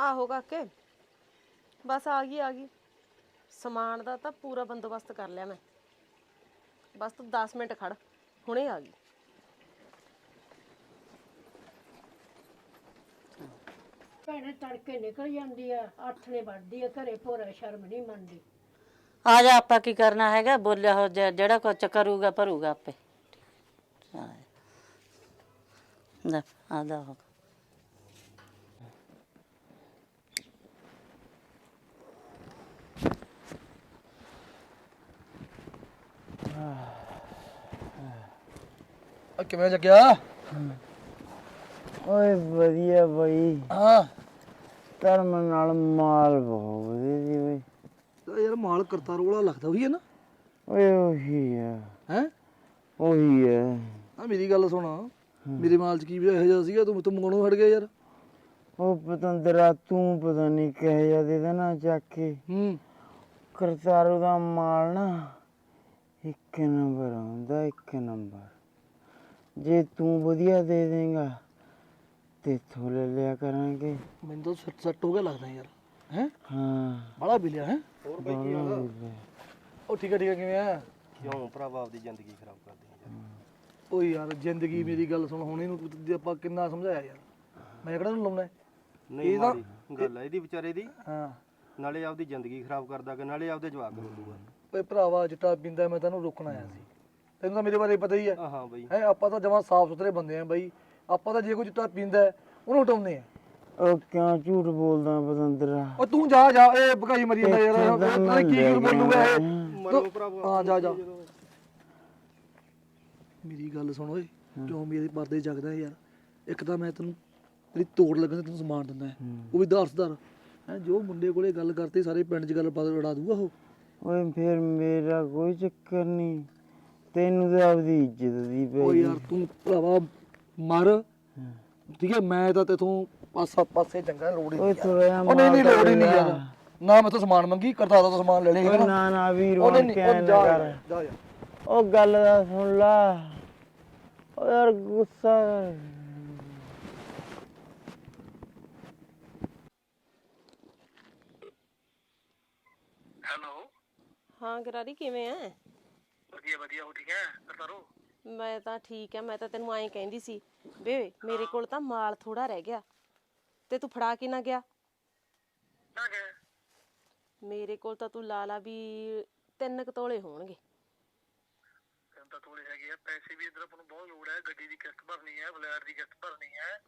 ਆਹੋ ਕਾਕੇ। ਬਸ ਆ ਗਈ ਆ ਗਈ। ਸਮਾਨ ਦਾ ਤਾਂ ਪੂਰਾ ਬੰਦੋਬਸਤ ਕਰ ਲਿਆ ਮੈਂ। ਬਸ ਤੂੰ 10 ਮਿੰਟ ਖੜ ਹੁਣੇ ਆ ਗਈ। ਭੈਣੇ ਤੜਕੇ ਨਿਕਲ ਜਾਂਦੀ ਆ ਨੇ ਵੱਢਦੀ ਆ ਘਰੇ ਭੋਰਾ ਸ਼ਰਮ ਨਹੀਂ ਮੰਨਦੀ। ਆ ਜਾ ਆਪਾਂ ਕੀ ਕਰਨਾ ਹੈਗਾ? ਬੋਲਿਆ ਹੋ ਜਾ- ਜਿਹੜਾ ਕੁਛ ਕਰੂਗਾ ਭਰੂਗਾ ਆਪੇ। ਹਾਂ। ਲੈ ਆ ਦਾ ਹੋ ਕਿਵੇਂ ਜੱਗਿਆ? ਓਏ ਵਧੀਆ ਬਈ। ਹਾਂ। ਧਰਮ ਨਾਲ ਮਾਲ ਬਹੁਤ ਵਧੀਆ ਜੀ ਬਈ। ਤਾਂ ਯਾਰ ਮਾਲ ਕਰਤਾ ਰੋਲਾ ਲੱਗਦਾ ਉਹੀ ਹੈ ਨਾ। ਓਏ ਉਹੀ ਆ। ਹੈ? ਉਹੀ ਆ। ਆ ਮੇਰੀ ਗੱਲ ਸੁਣ। ਮੇਰੇ ਮਾਲ ਚ ਕੀ ਇਹੋ ਜਿਹਾ ਸੀਗਾ ਤੂੰ ਤੂੰ ਮੰਗਣੋਂ ਹਟ ਗਿਆ ਯਾਰ। ਉਹ ਪਤੰਦਰਾ ਤੂੰ ਪਤਾ ਨਹੀਂ ਕਹੇ ਜਾ ਦੇ ਦੇਣਾ ਚੱਕ ਕੇ। ਹੂੰ। ਕਰਤਾਰੂ ਦਾ ਮਾਲ ਨਾ ਇੱਕ ਨੰਬਰ ਆਉਂਦਾ ਇੱਕ ਨੰਬਰ। ਜੇ ਤੂੰ ਵਧੀਆ ਦੇ ਦੇਂਗਾ ਤੇ ਲੈ ਲਿਆ ਕਰਾਂਗੇ। ਮੈਨੂੰ ਤਾਂ ਸੱਟ ਸੱਟ ਹੋ ਗਿਆ ਲੱਗਦਾ ਯਾਰ। ਹੈ? ਹਾਂ। ਬੜਾ ਬਿਲਿਆ ਹੈ? ਦੋਨੋਂ ਹੀ ਲੈ। ਉਹ ਠੀਕ ਹੈ ਠੀਕ ਹੈ ਕਿਵੇਂ ਆ? ਕਿਉਂ ਭਰਾਵਾ ਆਪਦੀ ਜ਼ਿੰਦਗੀ ਖਰਾਬ ਕਰਦੇ ਆ ਯਾਰ। ਓਏ ਯਾਰ ਜ਼ਿੰਦਗੀ ਮੇਰੀ ਗੱਲ ਸੁਣ ਹੁਣ ਇਹਨੂੰ ਤੂੰ- ਆਪਾਂ ਕਿੰਨਾ ਸਮਝਾਇਆ ਯਾਰ? ਮੈਂ ਕਿਹੜਾ ਨੂੰ ਲਾਉਣਾ ਹੈ? ਨਹੀਂ ਇਹ ਤਾਂ- ਮਾੜੀ ਗੱਲ ਹੈ ਇਹਦੀ ਵਿਚਾਰੇ ਦੀ। ਹਾਂ। ਨਾਲੇ ਆਪਦੀ ਜ਼ਿੰਦਗੀ ਖਰਾਬ ਕਰਦਾ ਕਿ ਨਾਲੇ ਆਪਦੇ ਜਵਾਕ ਦੂਗਾ ਓਏ ਭਰਾਵਾ ਜਿੱਟਾ ਪਿੰਦਾ ਮੈਂ ਤੈਨੂੰ ਰੋਕਣ ਆਇਆ ਸੀ। ਤੈਨੂੰ ਤਾਂ ਮੇਰੇ ਬਾਰੇ ਪਤਾ ਹੀ ਹੈ। ਹਾਂ ਬਈ। ਹੈ ਆਪਾਂ ਤਾਂ ਜਮਾਂ ਸਾਫ਼ ਸੁਥਰੇ ਬੰਦੇ ਆ ਬਾਈ। ਆਪਾਂ ਤਾਂ ਜੇ ਕੋਈ ਚਿੱਟਾ ਪੀਂਦਾ ਹੈ, ਉਹਨੂੰ ਹਟਾਉਂਦੇ ਆ ਉਹ ਕਿਉਂ ਝੂਠ ਬੋਲਦਾ ਪਤੰਦਰਾ ਓ ਤੂੰ ਜਾ ਜਾ ਇਹ ਭਗਾਈ ਮਰੀ ਜਾਂਦਾ ਯਾਰ। ਤਾਂ ਪਤਾ ਨੀ ਕੀ ਕੁਝ ਬੋਲੂਗਾ ਇਹ। ਮਰੋ ਭਰਾਵਾ ਹਾਂ ਜਾ ਜਾ। ਮੇਰੀ ਗੱਲ ਸੁਣ ਓਏ। ਕਿਉਂ ਮੇਰੇ ਪਰਦੇ ਜਗਦਾ ਯਾਰ? ਇੱਕ ਤਾਂ ਮੈਂ ਤੈਨੂੰ ਤੇਰੀ ਤੋੜ ਲੱਗਣ ਤੈਨੂੰ ਸਮਾਨ ਦਿੰਦਾ ਹੈ। ਉਹ ਵੀ ਦਾਰਸਦਾਰ ਹੈ ਜੋ ਮੁੰਡੇ ਕੋਲੇ ਗੱਲ ਕਰਤੀ ਸਾਰੇ ਪਿੰਡ 'ਚ ਗੱਲ ਪਾ ਉਡਾ ਦੂਗਾ ਉਹ। ਓਏ ਫਿਰ ਮੇਰਾ ਕੋਈ ਚੱਕਰ ਨਹੀਂ। ਤੈਨੂੰ ਤਾਂ ਆਪਦੀ ਇੱਜ਼ਤ ਦੀ ਓ ਪਈ ਯਾਰ ਤੂੰ ਭਰਾਵਾ ਮਰ। ਠੀਕ ਹੈ ਮੈਂ ਤਾਂ ਤੇਥੋਂ ਪਾਸਾ ਪਾਸੇ ਚੰਗਾ ਲੋੜ ਹੀ ਓਏ ਨਹੀਂ ਯਾਰ। ਥੋੜਾ ਉਹ ਨਹੀਂ ਲੋੜ ਹੀ ਨਹੀਂ। ਯਾਰ। ਨਾ ਮੈਂ ਤਾਂ ਸਮਾਨ ਮੰਗੀ ਕਰਤਾ ਦਾ ਸਮਾਨ ਲੈ ਲੇਗਾ ਨਾ? ਨਾ ਵੀਰ ਉਹ ਬਣ ਨਹੀਂ ਕੇ ਉਹ ਐਂ ਨਾ ਜਾ ਕਰ ਜਾ ਜਾ ਉਹ ਗੱਲ ਦਾ ਸੁਣ ਲਾ। ਓ ਯਾਰ ਗੁੱਸਾ। ਹੈਲੋ। ਹਾਂ ਗਰਾਰੀ ਕਿਵੇਂ ਐ? ਵਧੀਆ ਵਧੀਆ ਹੋ ਠੀਕ ਹੈ? ਕਰਤਾਰੋ ਮੈਂ ਤਾਂ ਠੀਕ ਐ ਮੈਂ ਤਾਂ ਤੈਨੂੰ ਐਂ ਕਹਿੰਦੀ ਸੀ ਵੇ ਮੇਰੇ ਕੋਲ ਤਾਂ ਮਾਲ ਥੋੜਾ ਰਹਿ ਗਿਆ। ਤੇ ਤੂੰ ਫੜਾ ਕੇ ਨਾ ਗਿਆ। ਨਾ ਗਿਆ। ਮੇਰੇ ਕੋਲ ਤਾਂ ਤੂੰ ਲਾ ਲਾ ਵੀ ਤਿੰਨ ਕੁ ਤੋਲੇ ਹੋਣਗੇ। ਤਾਂ ਥੋੜੇ ਹੈਗੇ ਆ ਪੈਸੇ ਵੀ ਇਧਰ ਆਪਾਂ ਨੂੰ ਬਹੁਤ ਲੋੜ ਹੈ ਗੱਡੀ ਦੀ ਕਿਸ਼ਤ ਭਰਨੀ ਹੈ ਬਲੈਰ ਦੀ ਕਿਸ਼ਤ ਭਰਨੀ ਹੈ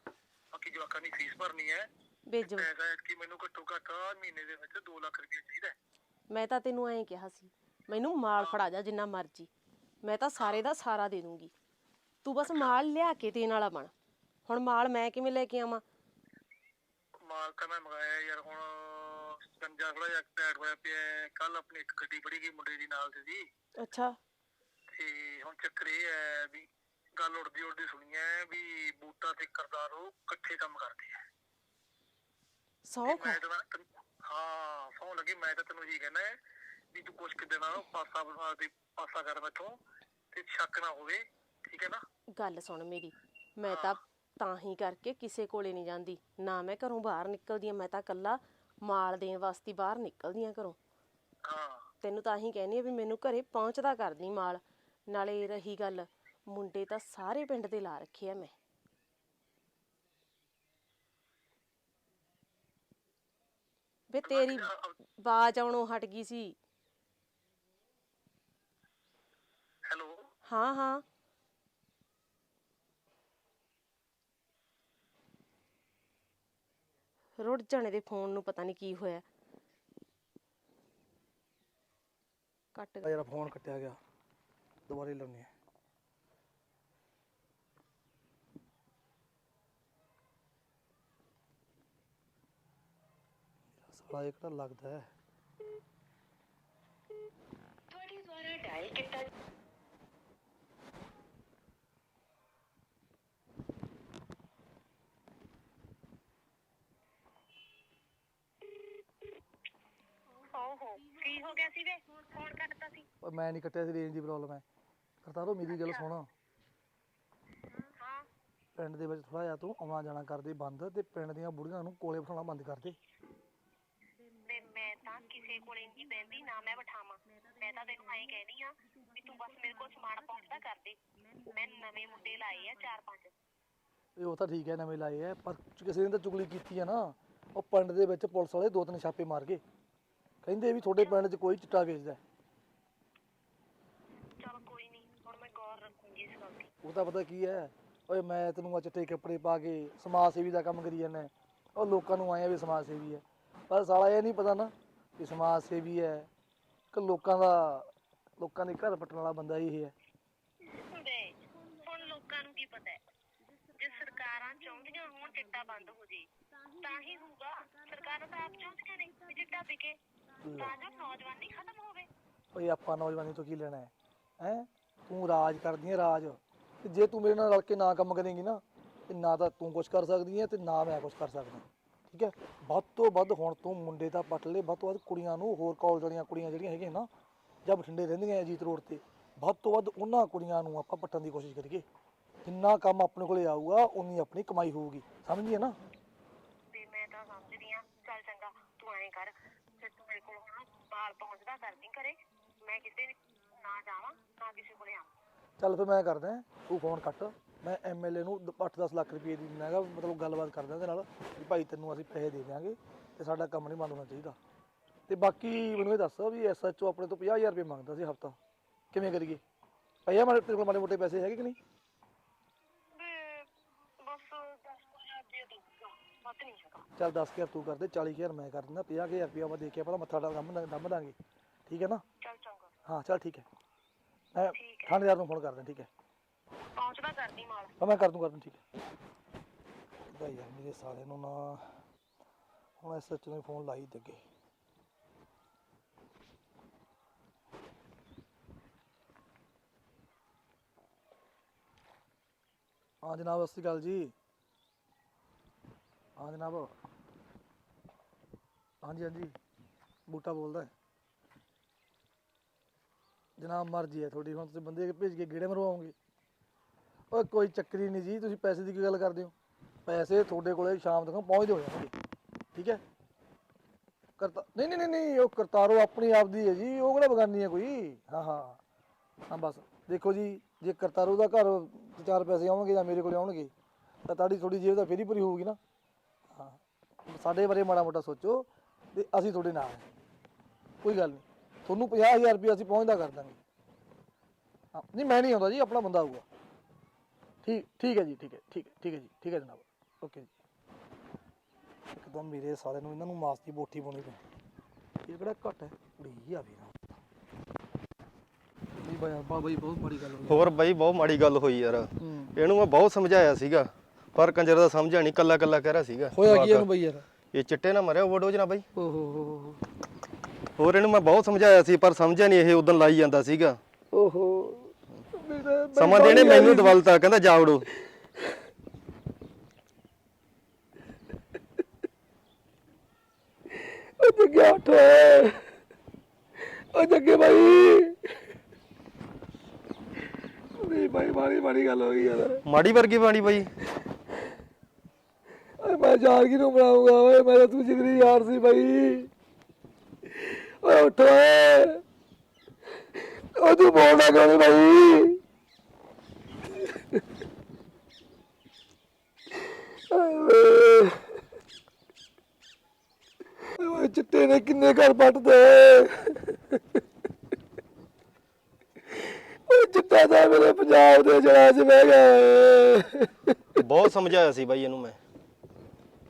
ਬਾਕੀ ਜਵਾਕਾਂ ਦੀ ਫੀਸ ਭਰਨੀ ਹੈ। ਭੇਜੋ। ਪੈਸਾ ਐਤਕੀ ਮੈਨੂੰ ਘੱਟੋ ਘੱਟ ਮਹੀਨੇ ਦੇ ਵਿੱਚ 2 ਲੱਖ ਰੁਪਏ ਚਾਹੀਦਾ ਹੈ। ਮੈਂ ਤਾਂ ਤੈਨੂੰ ਐਂ ਕਿਹਾ ਸੀ ਮੈਨੂੰ ਮਾਲ ਫੜਾ ਜਾ ਜਿੰਨਾ ਮਰਜ਼ੀ। ਮੈਂ ਤਾਂ ਸਾਰੇ ਦਾ ਸਾਰਾ ਦੇ ਦੂੰਗੀ। ਤੂੰ ਬਸ ਮਾਲ ਲਿਆ ਕੇ ਦੇਣ ਵਾਲਾ ਬਣ। ਹੁਣ ਮਾਲ ਮੈਂ ਕਿਵੇਂ ਲੈ ਕੇ ਆਵਾਂ? ਮਾਲ ਤਾਂ ਮੈਂ ਮੰਗਾਇਆ ਯਾਰ ਹੁਣ ਗੰਜਾ ਥੋੜਾ ਜਿਹਾ ਟੈਟ ਹੋਇਆ ਪਿਆ ਕੱਲ ਆਪਣੀ ਇੱਕ ਗੱਡੀ ਫੜੀ ਗਈ ਮੁੰਡੇ ਦੀ ਨਾਲ ਤੇ ਜੀ ਅੱਛਾ। ਤੇ ਹੁਣ ਚੱਕਰ ਇਹ ਹੈ ਵੀ ਗੱਲ ਉੜਦੀ ਉੜਦੀ ਸੁਣੀ ਹੈ ਵੀ ਬੂਟਾ ਤੇ ਕਰਦਾਰ ਉਹ ਇਕੱਠੇ ਕੰਮ ਕਰਦੇ ਆ। ਤੈਨੂੰ- ਹਾਂ ਸੌ ਲੱਗੀ। ਮੈਂ ਤਾਂ ਤੈਨੂੰ ਇਹੀ ਕਹਿਣਾ ਹੈ ਵੀ ਤੂੰ ਕੁਛ ਕਿਤੇ ਨਾ ਪਾਸਾ ਬਣਾ ਦੇ ਪਾਸਾ ਕਰ ਮੈਥੋਂ ਤੇ ਸ਼ੱਕ ਨਾ ਹੋਵੇ ਠੀਕ ਹੈ ਨਾ? ਗੱਲ ਸੁਣ ਮੇਰੀ ਮੈਂ ਤਾਂ ਤਾਂ ਹੀ ਕਰਕੇ ਕਿਸੇ ਕੋਲੇ ਨਹੀਂ ਜਾਂਦੀ ਨਾ ਮੈਂ ਘਰੋਂ ਬਾਹਰ ਨਿਕਲਦੀ ਆ ਮੈਂ ਤਾਂ ਕੱਲਾ ਮਾਲ ਦੇਣ ਵਾਸਤੇ ਬਾਹਰ ਨਿਕਲਦੀ ਆ ਘਰੋਂ। ਹਾਂ। ਤੈਨੂੰ ਤਾਂ ਹੀ ਕਹਿੰਦੀ ਆ ਵੀ ਮੈਨੂੰ ਘਰੇ ਪਹੁੰਚਦਾ ਕਰਦੀ ਮਾਲ ਨਾਲੇ ਰਹੀ ਗੱਲ ਮੁੰਡੇ ਤਾਂ ਸਾਰੇ ਪਿੰਡ ਦੇ ਲਾ ਰੱਖੇ ਆ ਮੈਂ। ਵੇ ਤੇਰੀ ਬਾਜ ਆਉਣੋਂ ਹਟ ਗਈ ਸੀ। ਹਾਂ ਹਾਂ। ਰੁੜ ਜਾਣੇ ਦੇ ਫੋਨ ਨੂੰ ਪਤਾ ਨਹੀਂ ਕੀ ਹੋਇਆ। ਕੱਟ ਆ ਯਾਰ ਫੋਨ ਕੱਟਿਆ ਗਿਆ ਦੁਬਾਰੇ ਲਾਉਣੀ ਹੈ ਸਾਲਾ ਇਹ ਕਿਹੜਾ ਲੱਗਦਾ ਹੈ? ਓਹੋ ਕੀ ਹੋ ਗਿਆ ਸੀ ਵੇ ਫੋਨ ਕੱਟਤਾ ਸੀ। ਪਰ ਮੈਂ ਨਹੀਂ ਕੱਟਿਆ ਸੀ ਰੇਂਜ ਦੀ ਪ੍ਰੋਬਲਮ ਹੈ। ਕਰਤਾਰੋ ਮੇਰੀ ਗੱਲ ਸੁਣ। ਹਾਂ। ਪਿੰਡ ਦੇ ਵਿੱਚ ਥੋੜਾ ਜਿਹਾ ਤੂੰ ਆਉਣਾ ਜਾਣਾ ਕਰਦੇ ਬੰਦ ਤੇ ਪਿੰਡ ਦੀਆਂ ਬੁੜੀਆਂ ਨੂੰ ਕੋਲੇ ਬਿਠਾਉਣਾ ਬੰਦ ਕਰ ਦੇ। ਤੇ ਮੈਂ ਤਾਂ ਕਿਸੇ ਕੋਲੇ ਨਹੀਂ ਬਹਿੰਦੀ ਨਾ ਮੈਂ ਬਿਠਾਵਾਂ। ਮੈਂ ਤਾਂ ਤੈਨੂੰ ਐਂ ਕਹਿਣੀ ਆ ਵੀ ਤੂੰ ਬਸ ਮੇਰੇ ਕੋਲ ਸਮਾਨ ਪਹੁੰਚਦਾ ਕਰ ਦੇ। ਮੈਂ ਨਵੇਂ ਮੁੰਡੇ ਲਾਏ ਆ ਚਾਰ ਪੰਜ। ਇਹ ਉਹ ਤਾਂ ਠੀਕ ਹੈ ਨਵੇਂ ਲਾਏ ਐ ਪਰ ਕਿਸੇ ਨੇ ਤਾਂ ਚੁਗਲੀ ਕੀਤੀ ਆ ਨਾ। ਉਹ ਪਿੰਡ ਦੇ ਵਿੱਚ ਪੁਲਿਸ ਵਾਲੇ ਦੋ ਤਿੰਨ ਛਾਪੇ ਮਾਰ ਗਏ। ਕਹਿੰਦੇ ਵੀ ਤੁਹਾਡੇ ਪਿੰਡ 'ਚ ਕੋਈ ਚਿੱਟਾ ਵੇਚਦਾ। ਹੈ। ਚਲ ਕੋਈ ਨਹੀਂ ਹੁਣ ਮੈਂ ਗੌਰ ਰੱਖੂੰਗੀ ਇਸ ਗੱਲ ਦੀ। ਉਹ ਤਾਂ ਪਤਾ ਕੀ ਹੈ ਓਏ ਮੈਂ ਤੈਨੂੰ ਆ ਚਿੱਟੇ ਕੱਪੜੇ ਪਾ ਕੇ ਸਮਾਜ ਸੇਵੀ ਦਾ ਕੰਮ ਕਰੀ ਜਾਂਦਾ। ਉਹ ਲੋਕਾਂ ਨੂੰ ਆਇਆ ਵੀ ਸਮਾਜ ਸੇਵੀ ਹੈ। ਪਰ ਸਾਲਾ ਇਹ ਨਹੀਂ ਪਤਾ ਨਾ ਕਿ ਸਮਾਜ ਸੇਵੀ ਹੈ ਕਿ ਲੋਕਾਂ ਦਾ ਲੋਕਾਂ ਦੇ ਘਰ ਪੱਟਣ ਵਾਲਾ ਬੰਦਾ ਹੀ ਇਹ ਹੈ। ਵੇ ਹੁਣ ਲੋਕਾਂ ਨੂੰ ਕੀ ਪਤਾ ਹੈ? ਜੇ ਸਰਕਾਰਾਂ ਚਾਹੁੰਦੀਆਂ ਹੋਣ ਚਿੱਟਾ ਬੰਦ ਹੋ ਜੇ ਤਾਂ ਹੀ ਹੋਊਗਾ। ਸਰਕਾਰਾਂ ਤਾਂ ਆਪ ਚਾਹੁੰਦੀਆਂ ਨੇ ਵੀ ਚਿੱਟਾ ਵਿਕੇ। ਤਾਂ ਨੌਜਵਾਨੀ ਖਤਮ ਹੋਵੇ। ਓਏ ਆਪਾਂ ਨੌਜਵਾਨੀ ਤੋਂ ਕੀ ਲੈਣਾ ਹੈ? ਹੈ? ਤੂੰ ਰਾਜ ਕਰਦੀ ਹੈ, ਰਾਜ। ਤੇ ਜੇ ਤੂੰ ਮੇਰੇ ਨਾਲ ਰਲ ਕੇ ਨਾ ਕੰਮ ਕਰੇਂਗੀ ਨਾ, ਤੇ ਨਾ ਤਾਂ ਤੂੰ ਕੁਝ ਕਰ ਸਕਦੀ ਹੈ ਤੇ ਨਾ ਮੈਂ ਕੁਝ ਕਰ ਸਕਦਾ। ਠੀਕ ਹੈ? ਵੱਧ ਤੋਂ ਵੱਧ ਹੁਣ ਤੂੰ ਮੁੰਡੇ ਤਾਂ ਪੱਟ ਲੈ ਵੱਧ ਤੋਂ ਵੱਧ ਕੁੜੀਆਂ ਨੂੰ ਹੋਰ ਕਾਲਜ ਵਾਲੀਆਂ ਕੁੜੀਆਂ ਜਿਹੜੀਆਂ ਹੈਗੀਆਂ ਨਾ, ਜਾਂ ਬਠਿੰਡੇ ਰਹਿੰਦੀਆਂ ਅਜੀਤ ਰੋਡ ਤੇ, ਵੱਧ ਤੋਂ ਵੱਧ ਉਹਨਾਂ ਕੁੜੀਆਂ ਨੂੰ ਆਪਾਂ ਪੱਟਣ ਦੀ ਕੋਸ਼ਿਸ਼ ਕਰੀਏ। ਜਿੰਨਾ ਕੰਮ ਆਪਣੇ ਕੋਲੇ ਆਊਗਾ, ਉਨੀ ਆਪਣੀ ਕਮਾਈ ਹੋਊਗੀ। ਸਮਝੀਏ ਨਾ ਤੇ ਮੈਂ ਤਾਂ ਸਮਝਦੀ ਆ ਚੱਲ ਚੰਗਾ ਤੂੰ ਐਂ ਕਰ ਫਿਰ ਤੂੰ ਮੇਰੇ ਕੋਲ ਹੁਣ ਬਾਲ ਪਹੁੰਚਦਾ ਕਰਦੀ ਘਰੇ ਮੈਂ ਕਿਤੇ ਨਾ ਜਾਵਾਂ ਨਾ ਕਿਸੇ ਕੋਲੇ ਆਵਾਂ। ਚੱਲ ਫਿਰ ਮੈਂ ਕਰਦਾ ਤੂੰ ਫੋਨ ਕੱਟ। ਮੈਂ ਐਮਐਲਏ ਨੂੰ 8-10 ਲੱਖ ਰੁਪਏ ਦੀ ਦਿੰਦਾ ਹੈਗਾ ਮਤਲਬ ਗੱਲਬਾਤ ਕਰਦਾ ਉਹਦੇ ਨਾਲ ਵੀ ਭਾਈ ਤੈਨੂੰ ਅਸੀਂ ਪੈਸੇ ਦੇ ਦਿਆਂਗੇ ਤੇ ਸਾਡਾ ਕੰਮ ਨਹੀਂ ਬੰਦ ਹੋਣਾ ਚਾਹੀਦਾ। ਤੇ ਬਾਕੀ ਮੈਨੂੰ ਇਹ ਦੱਸ ਵੀ ਐਸਐਚਓ ਆਪਣੇ ਤੋਂ 50000 ਰੁਪਏ ਮੰਗਦਾ ਸੀ ਹਫਤਾ। ਕਿਵੇਂ ਕਰੀਏ? ਪਈਆ ਮਾਰੇ ਤੇਰੇ ਕੋਲ ਮਾੜੇ ਮੋਟੇ ਪੈਸੇ ਹੈਗੇ ਕਿ ਨਹੀਂ? ਵੇ ਬਸ 10000 ਦੇ ਦੂੰਗਾ ਵੱਧ ਨਹੀਂ ਹੈਗਾ। ਚੱਲ 10000 ਤੂੰ ਕਰ ਦੇ 40000 ਮੈਂ ਕਰ ਦਿੰਦਾ 50000 ਰੁਪਏ ਮੈਂ ਦੇ ਕੇ ਪਹਿਲਾਂ ਮੱਥਾ ਡਾ ਦੰਮ ਦੰਮ ਦਾਂਗੇ। ਠੀਕ ਹੈ ਨਾ? ਚੱਲ ਚੰਗਾ। ਹਾਂ ਚੱਲ ਠੀਕ ਹੈ। ਮੈਂ ਠੀਕ ਹੈ। ਥਾਣੇਦਾਰ ਨੂੰ ਫੋਨ ਕਰਦਾ ਠੀਕ ਹੈ। ਪਹੁੰਚਦਾ ਕਰਦੀ ਮਾਲ ਹਾਂ ਮੈਂ ਕਰ ਦੂੰ ਕਰ ਦੂੰ ਠੀਕ ਹੈ। ਇਹਦਾ ਯਾਰ ਮੇਰੇ ਸਾਲੇ ਨੂੰ ਨਾ ਹੁਣ ਐਸਐਚ ਨੂੰ ਫੋਨ ਲਾਈ ਦੇ ਅੱਗੇ ਹਾਂ ਜਨਾਬ ਸਤਿ ਸ਼੍ਰੀ ਅਕਾਲ ਜੀ। ਹਾਂ ਜਨਾਬ। ਹਾਂਜੀ ਹਾਂਜੀ। ਬੂਟਾ ਬੋਲਦਾ ਹੈ। ਜਨਾਬ ਮਰਜ਼ੀ ਹੈ ਤੁਹਾਡੀ, ਹੁਣ ਤੁਸੀਂ ਬੰਦੇ ਭੇਜ ਕੇ ਗੇੜੇ ਮਰਵਾਓਗੇ। ਓਏ ਕੋਈ ਚੱਕਰੀ ਨਹੀਂ ਜੀ, ਤੁਸੀਂ ਪੈਸੇ ਦੀ ਕੀ ਗੱਲ ਕਰਦੇ ਹੋ? ਪੈਸੇ ਤੁਹਾਡੇ ਕੋਲੇ ਸ਼ਾਮ ਤੱਕ ਪਹੁੰਚਦੇ ਹੋ ਜਾਣਗੇ ਠੀਕ ਹੈ? ਕਰਤਾ, ਨਹੀਂ ਨਹੀਂ ਨਹੀਂ ਨਹੀਂ, ਉਹ ਕਰਤਾਰੋ ਆਪਣੀ ਆਪ ਦੀ ਹੈ ਜੀ, ਉਹ ਕਿਹੜਾ ਬਗਾਨੀ ਹੈ ਕੋਈ? ਹਾਂ ਹਾਂ ਹਾਂ, ਬਸ, ਦੇਖੋ ਜੀ, ਜੇ ਕਰਤਾਰੋ ਦਾ ਘਰ ਚਾਰ ਪੈਸੇ ਆਉਣਗੇ ਜਾਂ ਮੇਰੇ ਕੋਲ ਆਉਣਗੇ, ਤਾਂ ਤੁਹਾਡੀ ਥੋੜੀ ਜੇਬ ਤਾਂ ਫੇਰੀ ਪੂਰੀ ਹੋਊਗੀ ਨਾ। ਹਾਂ, ਸਾਡੇ ਬਾਰੇ ਮਾੜਾ ਮੋਟਾ ਸੋਚੋ ਤੇ ਅਸੀਂ ਤੁਹਾਡੇ ਨਾਲ ਕੋਈ ਗੱਲ ਨਹੀਂ। ਤੁਹਾਨੂੰ 50000 ਰੁਪਏ ਅਸੀਂ ਪਹੁੰਚਦਾ ਕਰ ਦਾਂਗੇ। ਹਾਂ ਨਹੀਂ ਮੈਂ ਨਹੀਂ ਆਉਂਦਾ ਜੀ ਆਪਣਾ ਬੰਦਾ ਆਊਗਾ। ਠੀਕ ਠੀਕ ਹੈ ਜੀ ਠੀਕ ਹੈ ਠੀਕ ਹੈ ਠੀਕ ਹੈ ਜੀ ਠੀਕ ਹੈ ਜਨਾਬ। ਓਕੇ ਜੀ। ਇੱਕਦਮ ਮੇਰੇ ਸਾਲੇ ਨੂੰ ਇਹਨਾਂ ਨੂੰ ਮਾਸ ਦੀ ਬੋਟੀ ਪਾਉਣੀ ਪਈ। ਇਹ ਕਿਹੜਾ ਘੱਟ ਹੈ? ਕੁੜੀ ਆ ਵੀ ਨਾ। ਨਹੀਂ ਬਾਈ ਬਹੁਤ ਮਾੜੀ ਗੱਲ ਹੋਈ। ਹੋਰ ਬਾਈ ਬਹੁਤ ਮਾੜੀ ਗੱਲ ਹੋਈ ਯਾਰ। ਹੂੰ। ਇਹਨੂੰ ਮੈਂ ਬਹੁਤ ਸਮਝਾਇਆ ਸੀਗਾ। ਪਰ ਕੰਜਰ ਦਾ ਸਮਝਿਆ ਨਹੀਂ ਕੱਲਾ ਕੱਲਾ ਕਹਿ ਰਿਹਾ ਸੀਗਾ। ਹੋਇਆ ਕੀ ਇਹਨੂੰ ਬਈ ਯਾਰ? ਇਹ ਚਿੱਟੇ ਨਾ ਮਰਿਆ ਓਵਰਡੋਜ਼ ਨਾ ਬਾਈ। ਓਹ ਹੋ ਹੋ ਹੋ। ਹੋਰ ਇਹਨੂੰ ਮੈਂ ਬਹੁਤ ਸਮਝਾਇਆ ਸੀ ਪਰ ਸਮਝਿਆ ਨਹੀਂ ਇਹ ਉਦੋਂ ਲਾਈ ਜਾਂਦਾ ਸੀਗਾ। ਓਹੋ। ਮੇਰਾ ਸਮਾਂ ਦੇਣੇ ਮੈਨੂੰ ਦਵਲਤਾ ਕਹਿੰਦਾ ਜਾਵੜੋ ਉਹ ਜੱਗੇ ਉੱਠ ਓਏ। ਉਹ ਜੱਗੇ ਬਾਈ। ਨਹੀਂ ਬਾਈ ਮਾੜੀ ਮਾੜੀ ਗੱਲ ਹੋ ਗਈ ਯਾਰ। ਮਾੜੀ ਵਰਗੀ ਬਾਣੀ ਬਾਈ। ਓਏ ਮੈਂ ਯਾਰ ਕਿਹਨੂੰ ਬਣਾਉਂਗਾ ਓਏ ਮੇਰਾ ਤੂੰ ਜਿਗਰੀ ਯਾਰ ਸੀ ਬਾਈ। ਓਏ ਉੱਠ ਓਏ। ਉਹ ਤੂੰ ਬੋਲਦਾ ਕਿਉਂ ਨੀ ਬਾਈ ਓਏ। ਚਿੱਟੇ ਨੇ ਕਿੰਨੇ ਘਰ ਪੱਟਦੇ। ਓਏ ਚਿੱਟਾ ਤਾਂ ਮੇਰੇ ਪੰਜਾਬ ਦੇ ਜੜਾ ਚ ਬਹਿ ਗਿਆ। ਬਹੁਤ ਸਮਝਾਇਆ ਸੀ ਬਾਈ ਇਹਨੂੰ ਮੈਂ।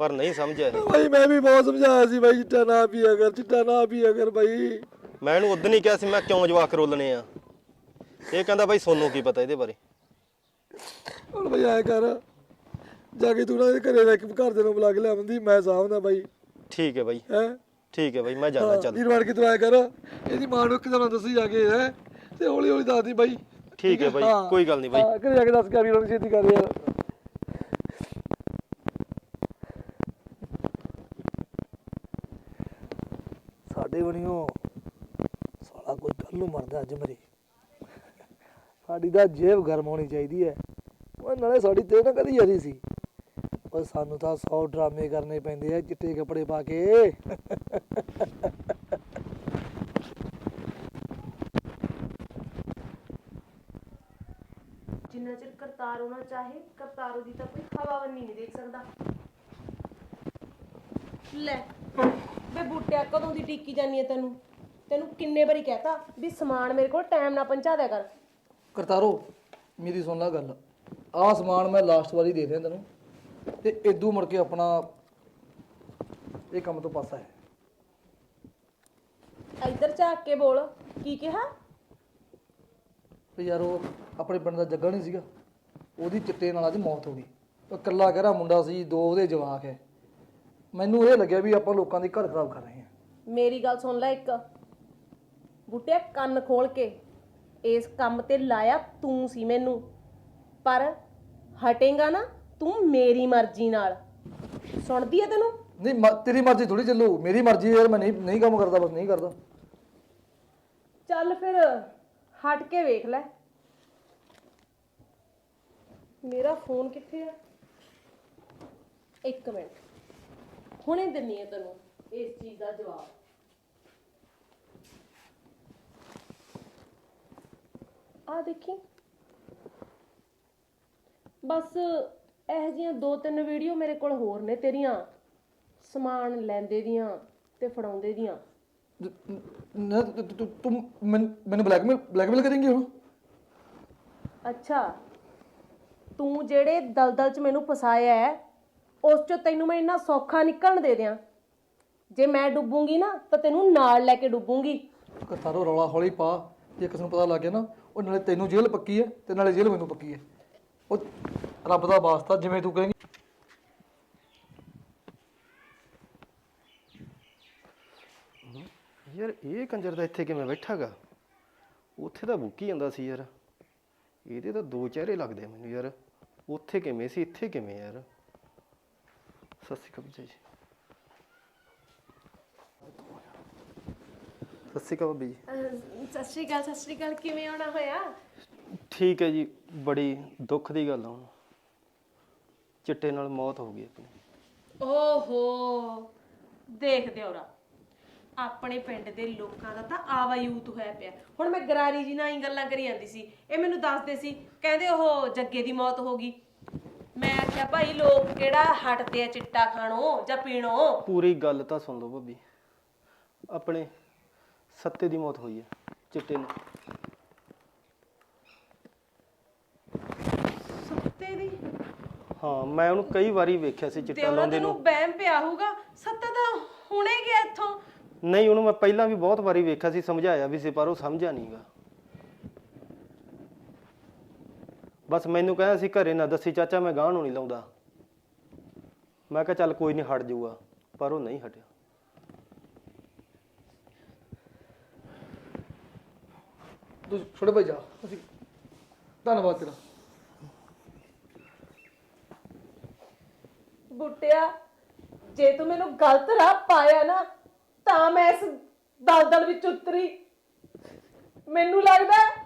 ਪਰ ਨਹੀਂ ਸਮਝਿਆ। ਇਹ। ਭਾਈ ਮੈਂ ਵੀ ਬਹੁਤ ਸਮਝਾਇਆ ਸੀ ਭਾਈ ਚਿੱਟਾ ਨਾ ਪੀਆ ਕਰ ਚਿੱਟਾ ਨਾ ਪੀਆ ਕਰ ਭਾਈ। ਮੈਂ ਇਹਨੂੰ ਉਦੋਂ ਹੀ ਕਿਹਾ ਸੀ ਮੈਂ ਕਿਉਂ ਜਵਾਕ ਰੋਲਣੇ ਆ? ਇਹ ਕਹਿੰਦਾ ਬਾਈ ਸੋਨੂੰ ਕੀ ਪਤਾ ਇਹਦੇ ਬਾਰੇ। ਹੁਣ ਭਾਈ ਆਇਆ ਕਰ। ਜਾ ਕੇ ਤੂੰ ਨਾ ਇਹਦੇ ਘਰੇ ਲੈ ਕੇ ਘਰ ਦੇ ਨੂੰ ਬੁਲਾ ਕੇ ਲਿਆਉਂਦੀ ਮੈਂ ਸਾਹਮਣਾ ਭਾਈ। ਠੀਕ ਹੈ ਬਾਈ ਹੈ? ਠੀਕ ਹੈ ਬਾਈ ਮੈਂ ਜਾਣਾ ਚੱਲ। ਵੀਰ ਬਣ ਕੇ ਤੂੰ ਆਇਆ ਕਰ? ਇਹਦੀ ਮਾਂ ਨੂੰ ਕਿਦਾਂ ਦੱਸੀ ਜਾ ਕੇ ਹੈ? ਤੇ ਹੌਲੀ ਹੌਲੀ ਦੱਸਦੀ ਭਾਈ। ਠੀਕ ਹੈ ਬਾਈ। ਕੋਈ ਗੱਲ ਨਹੀਂ ਬਾਈ ਘਰੇ ਜਾ ਕੇ ਦੱਸ ਕੇ ਵੀਰ ਨੂੰ ਛੇਤੀ ਕਰ ਯਾਰ। ਸਾਡੇ ਬਣਿਓ ਸਾਲਾ ਕੋਈ ਕੱਲ ਨੂੰ ਮਰਦਾ ਅੱਜ ਮਰੇ। ਸਾਡੀ ਤਾਂ ਜੇਬ ਗਰਮ ਹੋਣੀ ਚਾਹੀਦੀ ਹੈ ਉਹ ਨਾਲੇ ਸਾਡੀ ਤੇ ਨਾ ਕਦੀ ਯਾਰੀ ਸੀ। ਉਹ ਸਾਨੂੰ ਤਾਂ 100 ਡਰਾਮੇ ਕਰਨੇ ਪੈਂਦੇ ਆ ਚਿੱਟੇ ਕੱਪੜੇ ਪਾ ਕੇ। ਜਿੰਨਾ ਚਿਰ ਕਰਤਾਰੋ ਨਾ ਚਾਹੇ, ਕਰਤਾਰੋ ਦੀ ਤਾਂ ਕੋਈ ਹਵਾਵੰਨੀ ਨਹੀਂ ਦੇਖ ਸਕਦਾ। ਲੈ। ਬੇ ਬੂਟਿਆ ਕਦੋਂ ਦੀ ਟੀਕੀ ਜਾਨੀ ਹੈ ਤੈਨੂੰ? ਤੈਨੂੰ ਕਿੰਨੇ ਵਾਰੀ ਕਹਤਾ ਵੀ ਸਮਾਨ ਮੇਰੇ ਕੋਲ ਟਾਈਮ ਨਾਲ ਪਹੁੰਚਾ ਦਿਆ ਕਰ। ਕਰਤਾਰੋ ਮੇਰੀ ਸੁਣ ਲੈ ਗੱਲ। ਆਹ ਸਮਾਨ ਮੈਂ ਲਾਸਟ ਵਾਰੀ ਦੇ ਦਿਆਂ ਤੈਨੂੰ। ਤੇ ਇਦੋਂ ਮੁੜ ਕੇ ਆਪਣਾ ਇਹ ਕੰਮ ਤੋਂ ਪਾਸਾ ਹੈ। ਇੱਧਰ ਝਾਕ ਕੇ ਬੋਲ ਕੀ ਕਿਹਾ? ਤੇ ਯਾਰ ਉਹ ਆਪਣੇ ਪਿੰਡ ਦਾ ਜੱਗਾ ਨਹੀਂ ਸੀਗਾ। ਉਹਦੀ ਚਿੱਟੇ ਨਾਲ ਅੱਜ ਮੌਤ ਹੋ ਗਈ। ਉਹ ਇਕੱਲਾ ਕਹਿਰਾ ਮੁੰਡਾ ਸੀ ਦੋ ਉਹਦੇ ਜਵਾਕ ਹੈ। ਮੈਨੂੰ ਇਹ ਲੱਗਿਆ ਵੀ ਆਪਾਂ ਲੋਕਾਂ ਦੇ ਘਰ ਖਰਾਬ ਕਰ ਰਹੇ ਹਾਂ। ਮੇਰੀ ਗੱਲ ਸੁਣ ਲੈ ਇੱਕ। ਬੂਟਿਆ ਕੰਨ ਖੋਲ ਕੇ ਇਸ ਕੰਮ ਤੇ ਲਾਇਆ ਤੂੰ ਸੀ ਮੈਨੂੰ। ਪਰ ਹਟੇਗਾ ਨਾ ਤੂੰ ਮੇਰੀ ਮਰਜ਼ੀ ਨਾਲ। ਸੁਣਦੀ ਐ ਤੈਨੂੰ? ਨਹੀਂ ਮ- ਤੇਰੀ ਮਰਜ਼ੀ ਥੋੜੀ ਚੱਲੂ। ਮੇਰੀ ਮਰਜ਼ੀ ਹੈ ਯਾਰ ਮੈਂ ਨਹੀਂ ਨਹੀਂ ਕੰਮ ਕਰਦਾ ਬਸ ਨਹੀਂ ਕਰਦਾ। ਚੱਲ ਫਿਰ ਹਟ ਕੇ ਵੇਖ ਲੈ। ਮੇਰਾ ਫੋਨ ਕਿੱਥੇ ਆ? ਇੱਕ ਮਿੰਟ। ਹੁਣੇ ਦਿੰਨੀ ਆ ਤੈਨੂੰ ਇਸ ਚੀਜ਼ ਦਾ ਜਵਾਬ। ਆ ਦੇਖੀ। ਬਸ ਇਹ ਜੀਆਂ ਦੋ ਤਿੰਨ ਵੀਡੀਓ ਮੇਰੇ ਕੋਲ ਹੋਰ ਨੇ ਤੇਰੀਆਂ। ਸਮਾਨ ਲੈਂਦੇ ਦੀਆਂ ਤੇ ਫੜਾਉਂਦੇ ਦੀਆਂ। ਨ- ਤੂੰ- ਤੂੰ- ਤੂੰ ਮੈਨ- ਮੈਨੂੰ ਬਲੈਕਮੇਲ ਬਲੈਕਮੇਲ ਕਰੇਂਗੀ ਹੁਣ? ਅੱਛਾ। ਤੂੰ ਜਿਹੜੇ ਦਲਦਲ 'ਚ ਮੈਨੂੰ ਫਸਾਇਆ ਹੈ ਉਸ 'ਚੋਂ ਤੈਨੂੰ ਮੈਂ ਇੰਨਾ ਸੌਖਾ ਨਿਕਲਣ ਦੇ ਦਿਆਂ। ਜੇ ਮੈਂ ਡੁੱਬੂਗੀ ਨਾ ਤਾਂ ਤੈਨੂੰ ਨਾਲ ਲੈ ਕੇ ਡੁੱਬੂਗੀ। ਕਰਤਾਰੋ ਰੌਲਾ ਹੌਲੀ ਪਾ ਜੇ ਕਿਸੇ ਨੂੰ ਪਤਾ ਲੱਗ ਗਿਆ ਨਾ ਉਹ ਨਾਲੇ ਤੈਨੂੰ ਜੇਲ੍ਹ ਪੱਕੀ ਹੈ ਤੇ ਨਾਲੇ ਜੇਲ੍ਹ ਮੈਨੂੰ ਪੱਕੀ ਹੈ। ਉਹ ਰੱਬ ਦਾ ਵਾਸਤਾ ਜਿਵੇਂ ਤੂੰ ਕਹੇਂਗੀ। ਯਾਰ ਇਹ ਕੰਜਰ ਦਾ ਇੱਥੇ ਕਿਵੇਂ ਬੈਠਾਗਾ? ਉੱਥੇ ਤਾਂ ਬੁੱਕੀ ਜਾਂਦਾ ਸੀ ਯਾਰ। ਇਹਦੇ ਤਾਂ ਦੋ ਚਿਹਰੇ ਲੱਗਦੇ ਆ ਮੈਨੂੰ ਯਾਰ। ਉੱਥੇ ਕਿਵੇਂ ਸੀ ਇੱਥੇ ਕਿਵੇਂ ਯਾਰ? ਸਤਿ ਸ਼੍ਰੀ ਅਕਾਲ ਜੀ। ਸਤਿ ਸ਼੍ਰੀ ਅਕਾਲ ਜੀ ਸਤਿ ਸ਼੍ਰੀ ਅਕਾਲ ਸਤਿ ਸ਼੍ਰੀ ਅਕਾਲ ਕਿਵੇਂ ਆਉਣਾ ਹੋਇਆ? ਠੀਕ ਹੈ ਜੀ ਬੜੀ ਦੁੱਖ ਦੀ ਗੱਲ ਆ ਹੁਣ। ਚਿੱਟੇ ਨਾਲ ਮੌਤ ਹੋ ਗਈ ਆਪਣੀ। ਓਹੋ ਦੇਖ ਦਿਓਰਾ ਆਪਣੇ ਪਿੰਡ ਦੇ ਲੋਕਾਂ ਦਾ ਤਾਂ ਆਵਾ ਯੂਥ ਹੋਇਆ ਪਿਆ। ਹੁਣ ਮੈਂ ਗਰਾਰੀ ਜੀ ਨਾਲ ਹੀ ਗੱਲਾਂ ਕਰੀ ਜਾਂਦੀ ਸੀ। ਇਹ ਮੈਨੂੰ ਦੱਸਦੇ ਸੀ ਕਹਿੰਦੇ ਉਹ ਜੱਗੇ ਦੀ ਮੌਤ ਹੋ ਗਈ। ਆਖਿਆ ਭਾਈ ਲੋਕ ਕਿਹੜਾ ਹਟਦੇ ਆ ਚਿੱਟਾ ਖਾਣੋਂ ਜਾਂ ਪੀਣੋਂ? ਪੂਰੀ ਗੱਲ ਤਾਂ ਸੁਣ ਲਓ ਭਾਬੀ। ਆਪਣੇ ਸੱਤੇ ਦੀ ਮੌਤ ਹੋਈ ਹੈ ਚਿੱਟੇ ਨੂੰ। ਸੱਤੇ ਦੀ? ਹਾਂ ਮੈਂ ਉਹਨੂੰ ਕਈ ਵਾਰੀ ਵੇਖਿਆ ਸੀ ਤੇ ਚਿੱਟਾ ਉਹਨਾਂ ਲਾਉਂਦੇ ਤੈਨੂੰ ਨੂੰ। ਬਹਿਮ ਪਿਆ ਹੋਊਗਾ। ਸੱਤਾ ਤਾਂ ਹੁਣੇ ਗਿਆ ਇੱਥੋਂ। ਨਹੀਂ ਉਹਨੂੰ ਮੈਂ ਪਹਿਲਾਂ ਵੀ ਬਹੁਤ ਵਾਰੀ ਵੇਖਿਆ ਸੀ ਸਮਝਾਇਆ ਵੀ ਸੀ ਪਰ ਉਹ ਸਮਝਿਆ ਨਹੀਂਗਾ ਬਸ ਮੈਨੂੰ ਕਹਿੰਦਾ ਸੀ ਘਰੇ ਨਾ ਦੱਸੀ ਚਾਚਾ ਮੈਂ ਗਾਂ ਨੂੰ ਨਹੀਂ ਲਾਉਂਦਾ। ਮੈਂ ਕਿਹਾ ਚੱਲ ਕੋਈ ਨਹੀਂ ਹਟ ਜਾਊਗਾ ਪਰ ਉਹ ਨਹੀਂ ਹਟਿਆ। ਤੂੰ ਛੋਟੇ ਭਾਈ ਜਾ ਅਸੀਂ ਧੰਨਵਾਦ ਤੇਰਾ। ਬੁੱਟਿਆ ਜੇ ਤੂੰ ਮੈਨੂੰ ਗਲਤ ਰਾਹ ਪਾਇਆ ਨਾ ਤਾਂ ਮੈਂ ਇਸ ਦਲਦਲ ਵਿੱਚ ਉਤਰੀ। ਮੈਨੂੰ ਲੱਗਦਾ ਹੈ,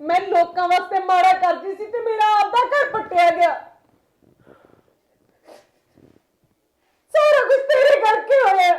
ਮੈਂ ਲੋਕਾਂ ਵਾਸਤੇ ਮਾੜਾ ਕਰਦੀ ਸੀ ਤੇ ਮੇਰਾ ਆਪਦਾ ਘਰ ਪੱਟਿਆ ਗਿਆ। ਸਾਰਾ ਕੁਝ ਤੇਰੇ ਕਰਕੇ ਹੋਇਆ।